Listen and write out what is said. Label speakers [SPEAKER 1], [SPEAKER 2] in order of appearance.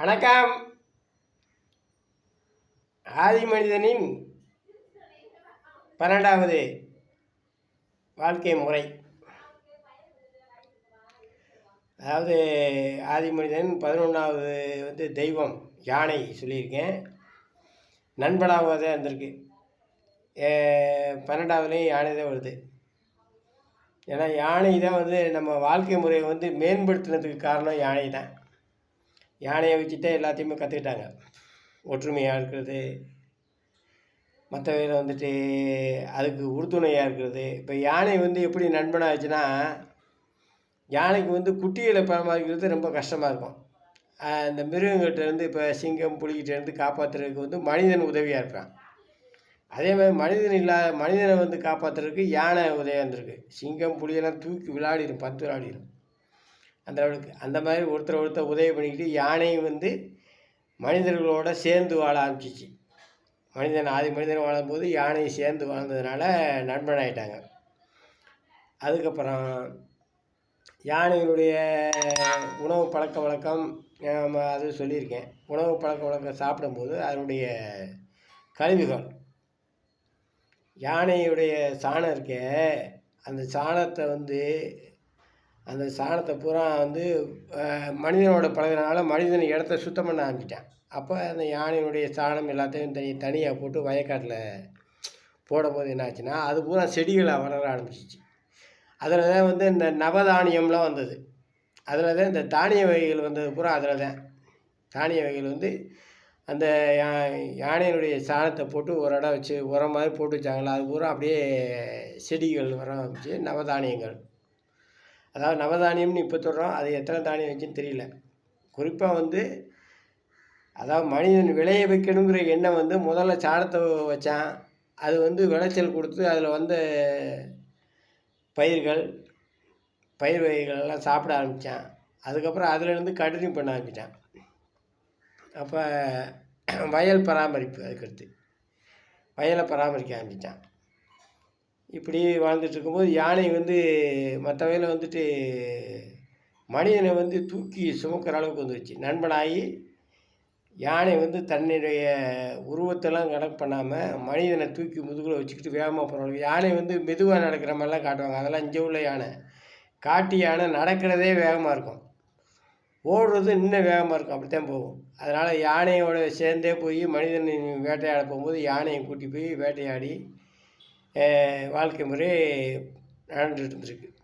[SPEAKER 1] வணக்கம். ஆதி மனிதனின் பன்னெண்டாவது வாழ்க்கை முறை. அதாவது ஆதி மனிதன் பதினொன்றாவது வந்து தெய்வம் யானை சொல்லியிருக்கேன். நண்பனாக தான் இருந்திருக்கு. பன்னெண்டாவதுலேயும் யானை தான் வருது. ஏன்னா யானை தான் வந்து நம்ம வாழ்க்கை முறையை வந்து மேம்படுத்தினதுக்கு காரணம் யானை தான். யானையை வச்சுட்டே எல்லாத்தையுமே கற்றுக்கிட்டாங்க ஒற்றுமையாக இருக்கிறது. மற்றவையில் வந்துட்டு அதுக்கு உறுதுணையாக இருக்கிறது. இப்போ யானை வந்து எப்படி நண்பனாச்சுன்னா யானைக்கு வந்து குட்டிகளை பராமரிக்கிறது ரொம்ப கஷ்டமாக இருக்கும். அந்த இந்த இப்போ சிங்கம் புலிகிட்டேருந்து காப்பாற்றுறதுக்கு வந்து மனிதன் உதவியாக இருப்பான். அதே மாதிரி மனிதன் இல்லாத மனிதனை வந்து காப்பாற்றுறதுக்கு யானை உதவியாக இருந்திருக்கு. சிங்கம் புலியெல்லாம் தூக்கி விளையாடிடும் பத்து விளையாடிடும் அந்த அளவுக்கு அந்த மாதிரி ஒருத்தர் ஒருத்தர் உதவி பண்ணிக்கிட்டு யானையும் வந்து மனிதர்களோட சேர்ந்து வாழ ஆரம்பிச்சிச்சு. மனிதன் ஆதி மனிதன் வாழும்போது யானை சேர்ந்து வாழ்ந்ததுனால நண்பனாயிட்டாங்க. அதுக்கப்புறம் யானைகளுடைய உணவு பழக்க வழக்கம் நம்ம அது சொல்லியிருக்கேன். உணவு பழக்க வழக்கம் சாப்பிடும்போது அதனுடைய கழிவுகள். யானையுடைய சாணம் இருக்கே அந்த சாணத்தை வந்து அந்த சாணத்தை பூரா வந்து மனிதனோட பழகுறதுனால மனிதன் இடத்த சுத்தம் பண்ண ஆரம்பிச்சிட்டான். அப்போ அந்த யானையினுடைய சாணம் எல்லாத்தையும் தனி தனியாக போட்டு வயக்காட்டில் போடும்போது என்னாச்சுன்னா அது பூரா செடிகளாக வளர ஆரம்பிச்சிச்சு. அதில் தான் வந்து இந்த நவதானியம்லாம் வந்தது. அதில் தான் இந்த தானிய வகைகள் வந்தது பூரா அதில் தான். தானிய வகைகள் வந்து அந்த யா யானையினுடைய சாணத்தை போட்டு ஒரு இடம் வச்சு உரம் மாதிரி போட்டு வச்சாங்களா அது பூரா அப்படியே செடிகள் வர ஆரம்பிச்சு நவதானியங்கள். அதாவது நவதானியம்னு இப்போ சொல்கிறோம் அது எத்தனை தானியம் வச்சுன்னு தெரியல. குறிப்பாக வந்து அதாவது மனிதன் விளைய வைக்கணுங்கிற எண்ணம் வந்து முதல்ல சாணத்தை வச்சான். அது வந்து விளைச்சல் கொடுத்து அதில் வந்த பயிர்கள் பயிர் வகைகள் எல்லாம் சாப்பிட ஆரம்பித்தான் அதுக்கப்புறம் அதுலேருந்து கண்டினியூ பண்ண ஆரம்பித்தான் அப்போ வயல் பராமரிப்பு அதுக்கடுத்து. வயலை பராமரிக்க ஆரம்பித்தான் இப்படி வாழ்ந்துட்டு இருக்கும்போது யானை வந்து மற்ற வகையில் வந்துட்டு மனிதனை வந்து தூக்கி சுமக்கிற அளவுக்கு வந்துருச்சு. நண்பனாகி யானை வந்து தன்னுடைய உருவத்தெல்லாம் கணக்கு பண்ணாமல் மனிதனை தூக்கி முதுகில் வச்சுக்கிட்டு வேகமாக போகிறாங்க யானை வந்து மெதுவாக நடக்கிற மாதிரிலாம் காட்டுவாங்க. அதெல்லாம் இங்கே உள்ள யானை. காட்டு யானை நடக்கிறதே வேகமாக இருக்கும். ஓடுறது இன்னும் வேகமாக இருக்கும். அப்படித்தான் போகும். அதனால் யானையோட சேர்ந்தே போய் மனிதன் வேட்டையாட போகும்போது யானையை கூட்டி போய் வேட்டையாடி வாழ்க்கை முறை நடந்துகிட்டு இருந்திருக்கு.